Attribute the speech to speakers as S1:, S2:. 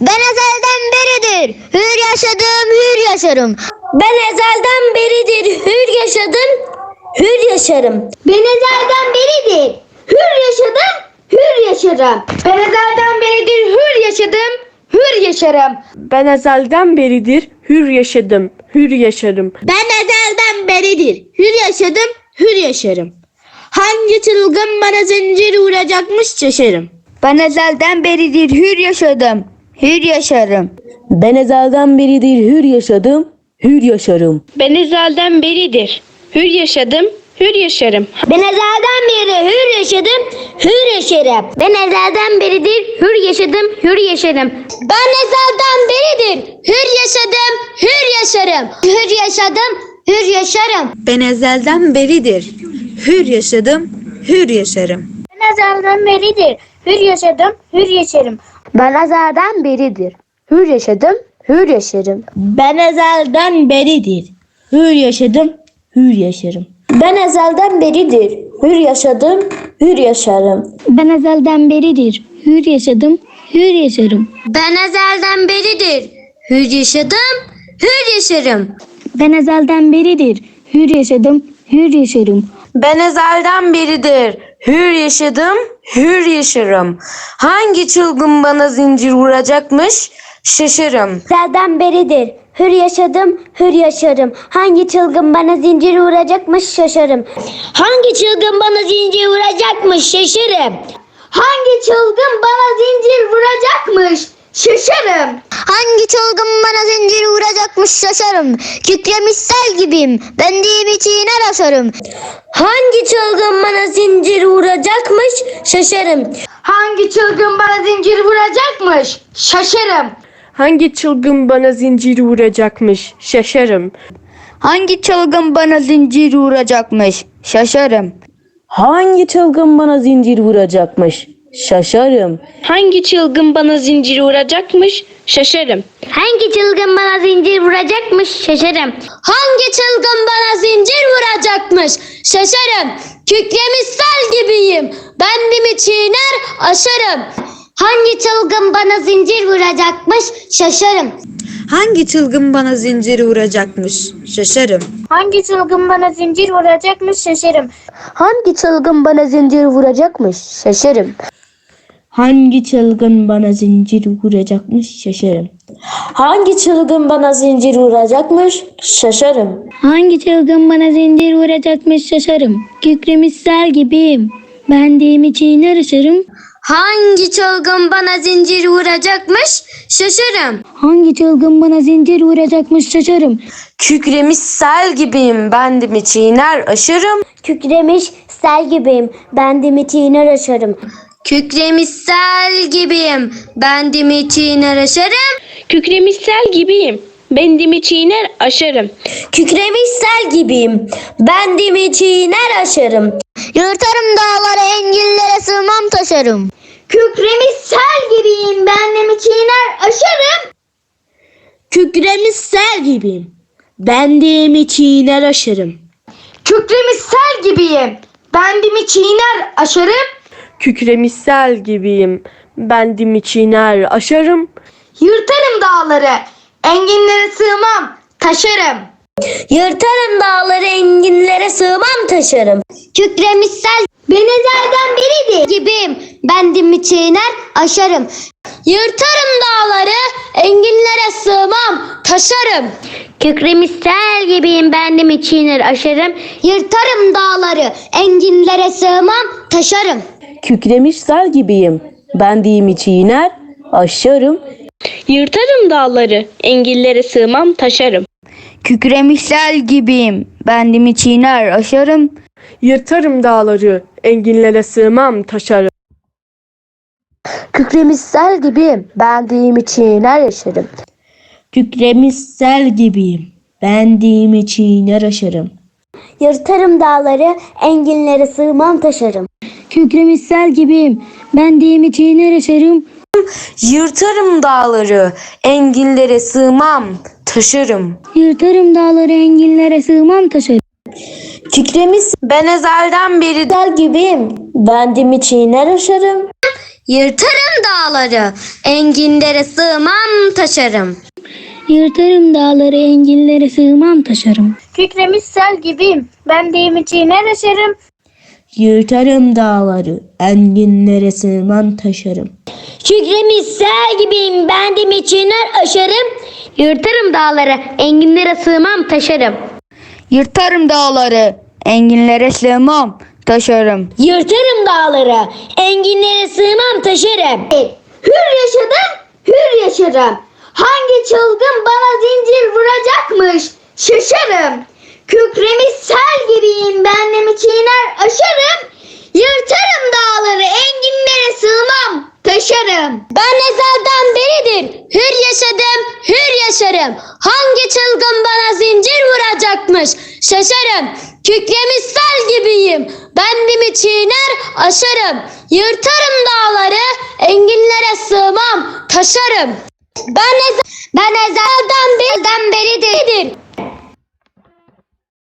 S1: Ben ezelden beridir hür yaşadım, hür yaşarım.
S2: Ben ezelden beridir hür yaşadım, hür yaşarım.
S1: Ben ezelden beridir hür yaşadım, hür yaşarım.
S2: Ben ezelden beridir hür yaşadım, hür yaşarım.
S3: Ben ezelden beridir hür yaşadım, hür yaşarım.
S1: Ben ezelden beridir hür yaşadım, hür yaşarım. Hangi çılgın bana zincir vuracakmış şaşarım. Ben ezelden beridir hür yaşadım, hür yaşarım.
S4: Ben ezelden beridir hür yaşadım, hür yaşarım.
S3: Ben ezelden beridir hür yaşadım, hür yaşarım.
S1: Ben ezelden beri hür yaşadım, hür yaşarım. Ben ezelden beridir hür yaşadım, hür yaşarım. Ben ezelden beridir hür yaşadım, hür yaşarım. Hür yaşadım, hür yaşarım.
S5: Ben ezelden beridir hür yaşadım, hür yaşarım.
S1: Ben ezelden beridir hür yaşadım, hür yaşarım. Ben ezelden beridir hür yaşadım, hür yaşarım. Ben ezelden beridir hür yaşadım, hür yaşarım.
S2: Ben ezelden beridir hür yaşadım, hür yaşarım.
S1: Ben ezelden beridir hür yaşadım, hür yaşarım. Ben ezelden beridir hür yaşadım, hür yaşarım. Ben ezelden beridir hür yaşadım, hür yaşarım.
S4: Ben ezelden beridir hür yaşadım, hür yaşarım. Hangi çılgın bana zincir vuracakmış? Şaşarım.
S2: Ezelden beridir hür yaşadım, hür yaşarım. Hangi çılgın bana zincir vuracakmış şaşarım.
S1: Hangi çılgın bana zincir vuracakmış şaşarım. Hangi çılgın bana zincir vuracakmış şaşarım. Hangi çılgın bana zincir vuracakmış şaşarım. Kükremiş sel gibiyim. Ben diyeyim çiğner aşarım.
S2: Hangi çılgın bana zincir vuracakmış şaşarım.
S1: Hangi çılgın bana zincir vuracakmış şaşarım.
S3: Hangi çılgın bana zincir vuracakmış? Şaşarım.
S1: Hangi çılgın bana zincir vuracakmış şaşarım.
S4: Hangi çılgın bana zincir vuracakmış? Şaşarım.
S3: Hangi çılgın bana zincir vuracakmış? Şaşarım.
S1: Hangi çılgın bana zincir vuracakmış şaşarım. Hangi çılgın bana zincir vuracakmış şaşarım. Kükremiş sel gibiyim. Bendimi çiğner aşarım. Hangi çılgın bana zincir vuracakmış şaşarım.
S5: Hangi çılgın bana zinciri vuracakmış? Şaşarım.
S1: Hangi çılgın bana zincir vuracakmış şaşarım.
S2: Hangi çılgın bana zincir vuracakmış şaşarım.
S1: Hangi çılgın bana zincir vuracakmış şaşarım.
S2: Hangi çılgın bana zincir vuracakmış şaşarım.
S1: Hangi çılgın bana zincir vuracakmış şaşarım. Kükremiş sel gibiyim. Ben çiğner aşarım. Hangi çılgın bana zincir vuracakmış şaşarım. Hangi çılgın bana zincir vuracakmış şaşarım.
S4: Kükremiş sel gibiyim. Bendimi çiğner aşarım.
S2: Kükremiş sel gibiyim. Bendimi çiğner aşarım.
S1: Kükremiş sel gibiyim. Bendimi çiğner aşarım.
S3: Kükremiş sel gibiyim. Bendimi çiğner aşarım.
S2: Kükremiş sel gibiyim. Bendimi çiğner aşarım.
S1: Yırtarım dağları enginlere sığmam taşarım. Kükremiş sel gibiyim. Bendimi çiğner aşarım. Kükremiş sel gibiyim. Bendimi çiğner aşarım.
S2: Kükremiş sel gibiyim. Bendimi çiğner aşarım.
S3: Kükremiş sel gibiyim. Bendimi çiğner aşarım.
S2: Yırtarım dağları. Enginlere sığmam. Taşarım. Yırtarım dağları enginlere sığmam taşarım.
S1: Kükremiş sel ben ezelden beridir gibiyim. Bendimi çiğner aşarım. Yırtarım dağları enginlere sığmam taşarım. Kükremiş sel gibiyim bendimi çiğner aşarım. Yırtarım dağları enginlere sığmam taşarım.
S4: Kükremiş sel gibiyim. Bendiğimi çiğner aşarım.
S3: Yırtarım dağları, engillere sığmam taşarım.
S1: Kükremiş sel gibiyim bendimi çiğner aşarım.
S3: Yırtarım dağları, enginlere sığmam taşarım.
S2: Kükremiş sel gibiyim. Bendiğimi çiğner yaşarım.
S1: Kükremiş sel gibiyim bendimi çiğner aşarım.
S2: Yırtarım dağları enginlere sığmam taşarım.
S1: Kükremiş sel gibiyim bendimi çiğner aşarım.
S4: Yırtarım dağları, enginlere sığmam, taşırım.
S1: Yırtarım dağları enginlere sığmam taşarım.
S4: Kükremiş ben ezelden beri
S2: Sel gibiyim. Bendimi çiğner aşarım.
S1: Yırtarım dağları, enginlere sığmam taşarım.
S6: Yırtarım dağları enginlere sığmam taşarım.
S1: Kükremiş sel gibiyim, ben deyimi çiğner aşarım.
S7: Yırtarım dağları, enginlere sığmam taşarım.
S6: Kükremiş sel gibiyim bendim içiner aşarım.
S1: Yırtarım dağları, enginlere sığmam taşarım.
S8: Yırtarım dağları, enginlere sığmam, taşarım.
S6: Yırtarım dağları enginlere sığmam taşarım.
S1: Hür yaşadım, hür yaşarım. Hangi çılgın bana zincir vuracakmış? Şaşarım. Kükremiş sel gibiyim, benlemi çiğner aşarım. Yırtarım dağları, enginlere sığmam, taşarım. Ben ezelden beridir, hür yaşadım, hür yaşarım. Hangi çılgın bana zincir vuracakmış? Şaşarım. Kükremiş sel gibiyim, bendimi çiğner aşarım. Yırtarım dağları, enginlere sığmam, taşarım. Ben, eze- ben ezelden beridir, beridir.